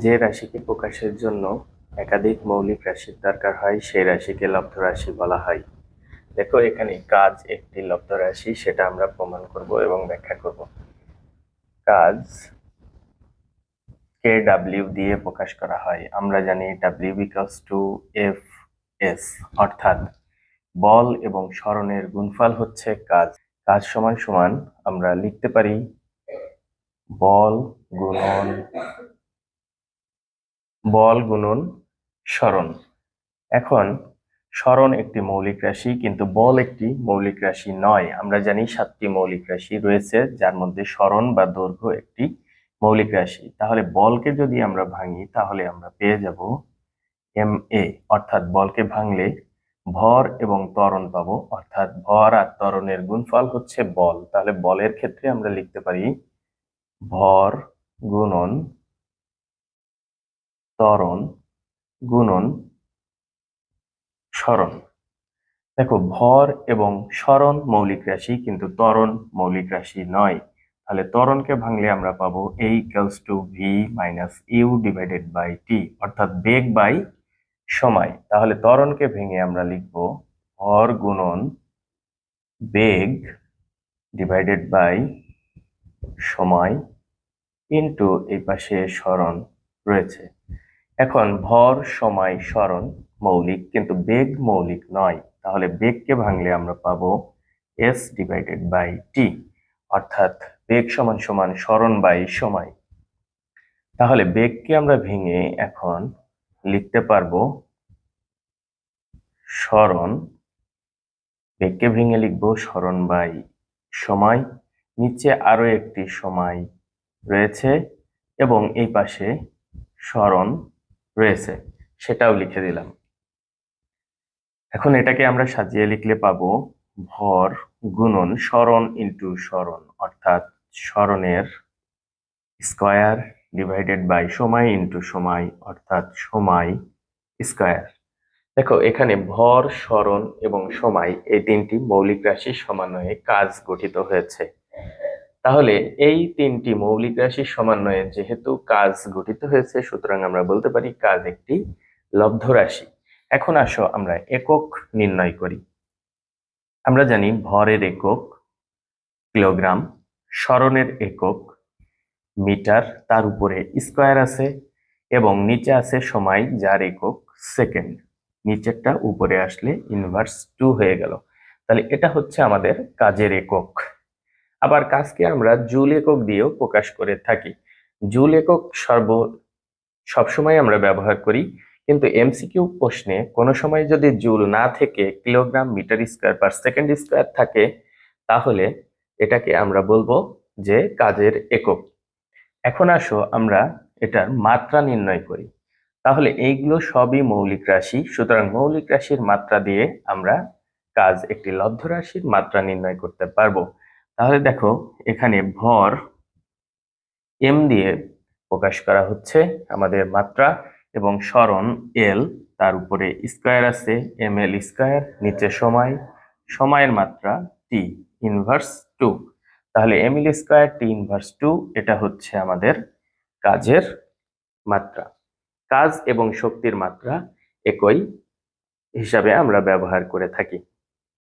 যে রাশিকে প্রকাশের জন্য একাধিক মৌলিক রাশির দরকার হয়, সেই রাশিকে লব্ধ রাশি বলা হয়। দেখো, এখানে কাজ একটি লব্ধ রাশি, সেটা আমরা প্রমাণ করব এবং ব্যাখ্যা করব। কাজ কে ডাব্লিউ দিয়ে প্রকাশ করা হয়। আমরা জানি W because to F S অর্থাৎ বল এবং স্মরণের গুণফল হচ্ছে কাজ। কাজ সমান সমান আমরা লিখতে পারি বল গুণন বল গুণন স্মরণ। এখন, স্মরণ একটি মৌলিক রাশি, কিন্তু বল একটি মৌলিক রাশি নয়। আমরা জানি সাতটি মৌলিক রাশি রয়েছে, যার মধ্যে স্মরণ বা দৈর্ঘ্য একটি মৌলিক রাশি। তাহলে বলকে যদি আমরা ভাঙি, তাহলে আমরা পেয়ে যাব এম এ, অর্থাৎ বলকে ভাঙলে ভর এবং ত্বরণ পাবো। অর্থাৎ ভর আর ত্বরণের গুণফল হচ্ছে বল। তাহলে বলের ক্ষেত্রে আমরা লিখতে পারি ভর গুণন ত্বরণ, গুণন, স্মরণ। দেখো, ভর এবং স্মরণ মৌলিক রাশি, কিন্তু ত্বরণ মৌলিক রাশি নয়। তাহলে ত্বরণকে ভাঙলে আমরা পাবো a equals to v minus u divided by t অর্থাৎ বেগ বাই সময়। তাহলে ত্বরণকে ভেঙে আমরা লিখব ভর গুণন বেগ ডিভাইডেড বাই সময় ইন্টু এই পাশে স্মরণ রয়েছে। এখন ভর, সময়, স্মরণ মৌলিক, কিন্তু বেগ মৌলিক নয়। তাহলে বেগকে ভাঙলে আমরা পাবো এস ডিভাইডেড বাই টি অর্থাৎ বেগ সমান সমান স্মরণ বাই সময়। তাহলে বেগকে আমরা ভেঙে এখন লিখতে পারব স্মরণ, বেগকে ভেঙে লিখব স্মরণ বাই সময়। নিচে আরও একটি সময় রয়েছে এবং এই পাশে স্মরণ রয়েছে, সেটাও লিখে দিলাম। এখন এটাকে আমরা সাজিয়ে লিখলে পাবো ভর গুণন স্মরণ ইন্টু স্মরণ, অর্থাৎ স্মরণের স্কয়ার ডিভাইডেড বাই সময় ইন্টু সময়, অর্থাৎ সময় স্কয়ার। দেখো, এখানে ভর, স্মরণ এবং সময় এই তিনটি মৌলিক রাশির সমন্বয়ে কাজ গঠিত হয়েছে। তাহলে এই তিনটি মৌলিক রাশির সমন্বয়ে যেহেতু কাজ গঠিত হয়েছে, সুতরাং আমরা বলতে পারি কাজ একটি লব্ধ রাশি। এখন আসো আমরা একক নির্ণয় করি। আমরা জানি ভরের একক, কিলোগ্রাম, স্মরণের একক, মিটার তার উপরে স্কোয়ার আছে এবং নিচে আছে সময় যার একক সেকেন্ড। নিচেরটা উপরে আসলে ইনভার্স টু হয়ে গেল। তাহলে এটা হচ্ছে আমাদের কাজের একক। আবার কাজকে আমরা জুল একক দিয়েও প্রকাশ করে থাকি। জুল একক সর্ব, সবসময় আমরা ব্যবহার করি, কিন্তু এমসিকিউ প্রশ্নে কোনো সময় যদি জুল না থেকে kilogram metre square per second square থাকে, তাহলে এটাকে আমরা বলব যে কাজের একক। এখন আসো আমরা এটার মাত্রা নির্ণয় করি। তাহলে এইগুলো সবই মৌলিক রাশি, সুতরাং মৌলিক রাশির মাত্রা দিয়ে আমরা কাজ একটি লব্ধ রাশির মাত্রা নির্ণয় করতে পারব। তাহলে দেখো, এখানে ভর এম দিয়ে প্রকাশ করা হচ্ছে আমাদের মাত্রা এবং স্মরণ এল তার উপরে স্কোয়ার আছে এম এল স্কোয়ার নিচে সময়, সময়ের মাত্রা টি ইনভার্স টু তাহলে M L square T inverse two এটা হচ্ছে আমাদের কাজের মাত্রা। কাজ এবং শক্তির মাত্রা একই হিসাবে আমরা ব্যবহার করে থাকি।